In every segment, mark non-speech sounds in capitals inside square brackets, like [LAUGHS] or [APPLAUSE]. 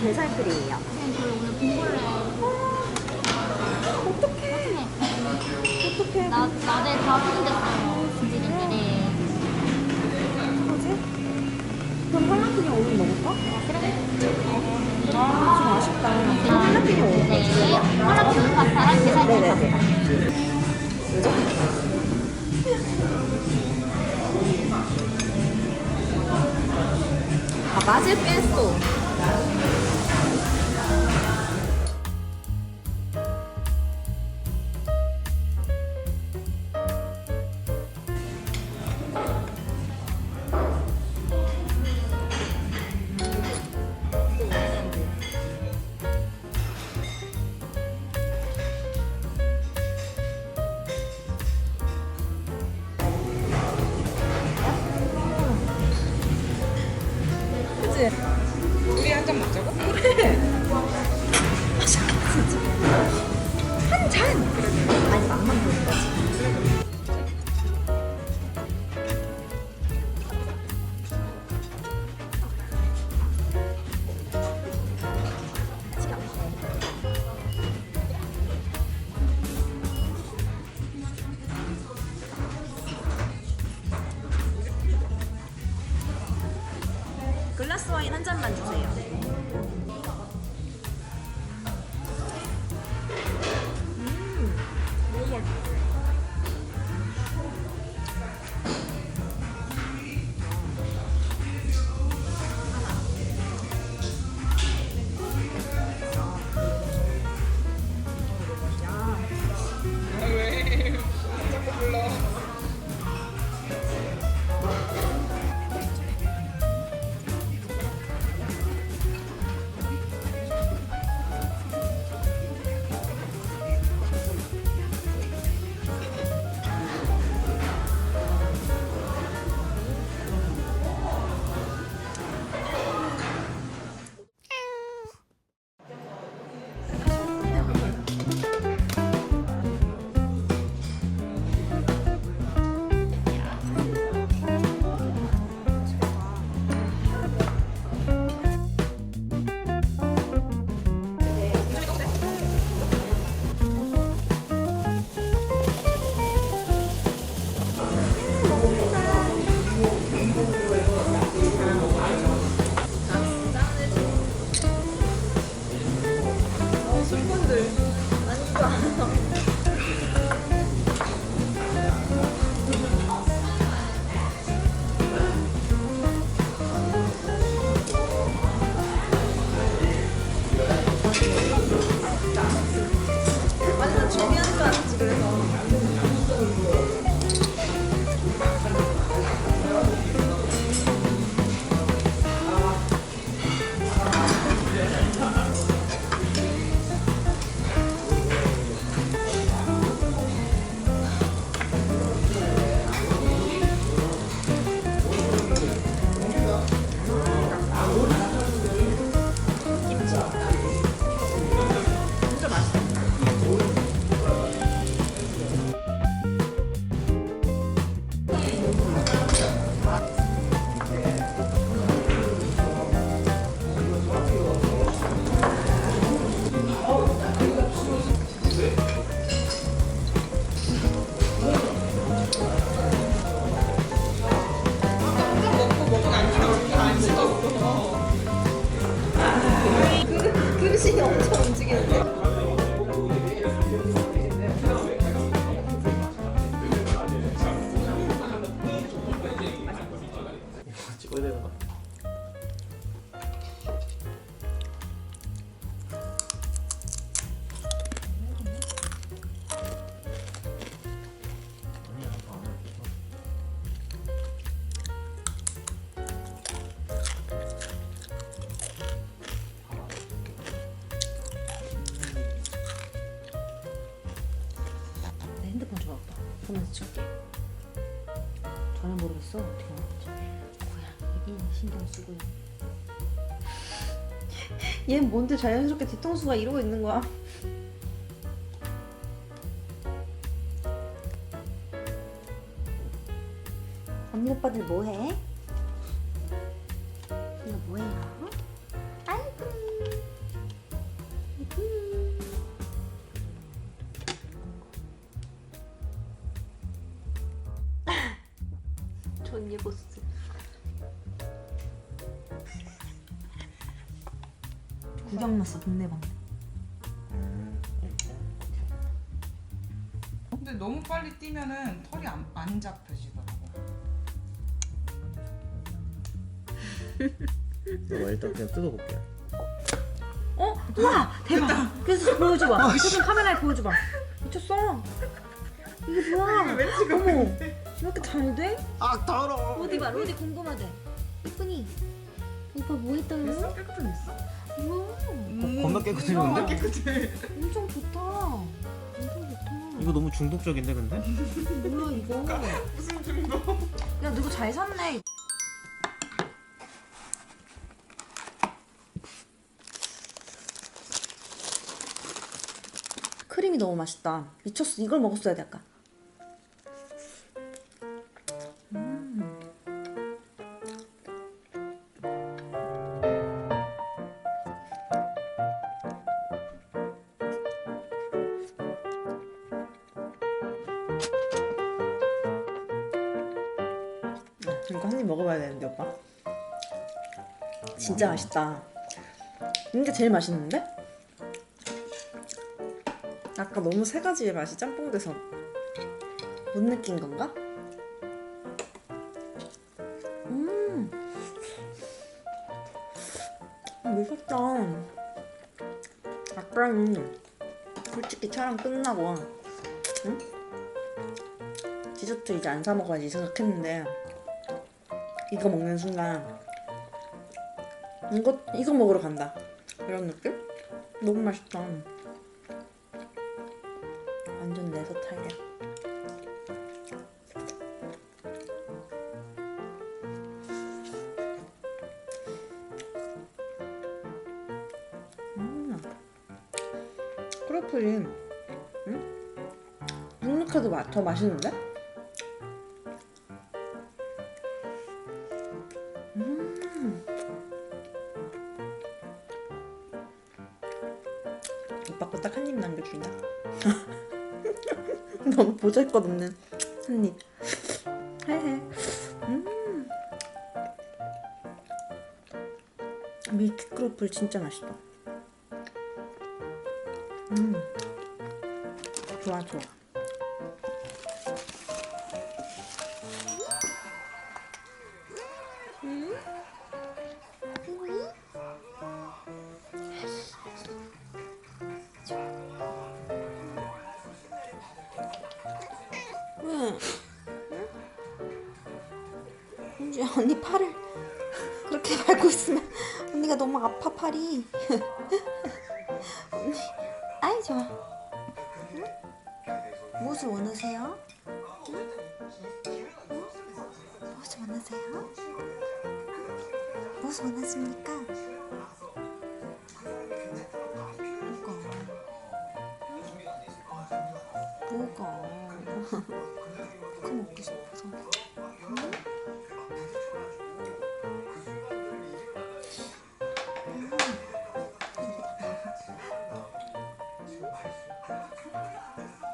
선생님 오늘 공부를 어떡해. 어떡해. 나 낮에 다 진진이들이 뭐지? 그럼 할라피뇨 오늘 먹을까? 그래? 아, 좀 아쉽다. 할라피뇨 먹을 네 거지. 헐라피뇨 파스타랑 게살찜 네네네. 파스타 왜죠? 아, 맛을 뺐어. 우리 한 잔 먹자고? 그래. 한 잔. 아니 맛만 보는 거지. 한 잔만 주세요. 모르겠어. 어떻게 알았지? 고양 애기 신경 쓰고 있는. 얘는 뭔데 자연스럽게 뒤통수가 이러고 있는 거야? 언니 오빠들 뭐해? 전 예뻤어. 구경 났어 동네방. 근데 너무 빨리 뛰면은 털이 안, 안 잡혀지더라고. 내가 일단 그냥 뜯어볼게. 어? 와 대박. 그래서 보여줘봐. 미쳤던 카메라에 보여줘봐. 미쳤어. 이게 뭐야? 어머 왜 이렇게 잘 돼? 아 더러워. 로디 봐 로디 궁금하대. 예쁘니? 오빠 뭐 했다요? 됐어? 깨끗해졌어? 우와 겁나 깨끗해졌는데? 어, 깨끗해. 엄청 좋다. 엄청 좋다. 이거 너무 중독적인데 근데? 뭐야 이거? [LAUGHS] 무슨 중독? 야 누구 잘 샀네. 크림이 너무 맛있다. 미쳤어. 이걸 먹었어야 돼 아까. 오빠. 진짜 맛있다. 이게 제일 맛있는데? 아까 너무 세 가지의 맛이 짬뽕 돼서 못 느낀 건가? 음, 미쳤다. 아까는 솔직히 촬영 끝나고 응? 디저트 이제 안 사 먹어야지 생각했는데 이거 먹는 순간 이거 이거 먹으러 간다 이런 느낌? 너무 맛있다. 완전 내 스타일이야. 음, 크로플이 응? 눅눅해도 마- 더 맛있는데? 거딱한 입 남겨준다. [LAUGHS] 너무 보잘것없는 한 입. 헤헤. 음. 밀키 크로플 진짜 맛있다. 음. 좋아 좋아. 은지 언니 팔을 그렇게 밟고 있으면 언니가 너무 아파 팔이. [LAUGHS] 언니, 아이 좋아. 응? 무엇을 원하세요? 응? 응? 무엇을 원하세요? 무엇을 원하십니까? 뭐가? 뭐가? [LAUGHS] 그거 먹고 싶어서. Yeah.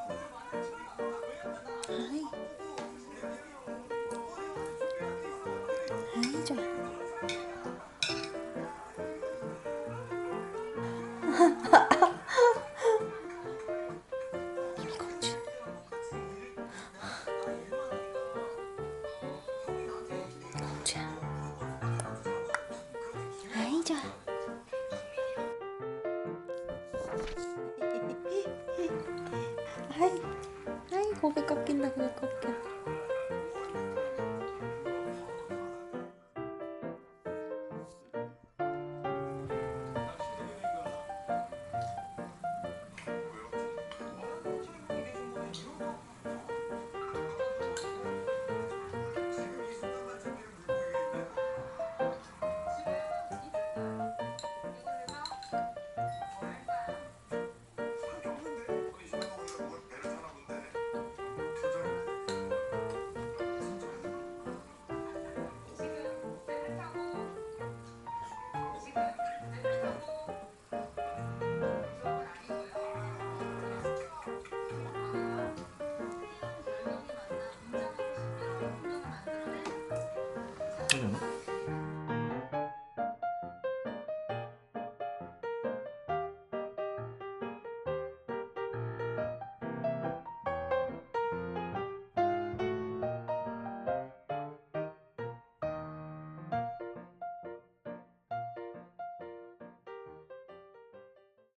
코에 꺾인다, 코에 꺾여.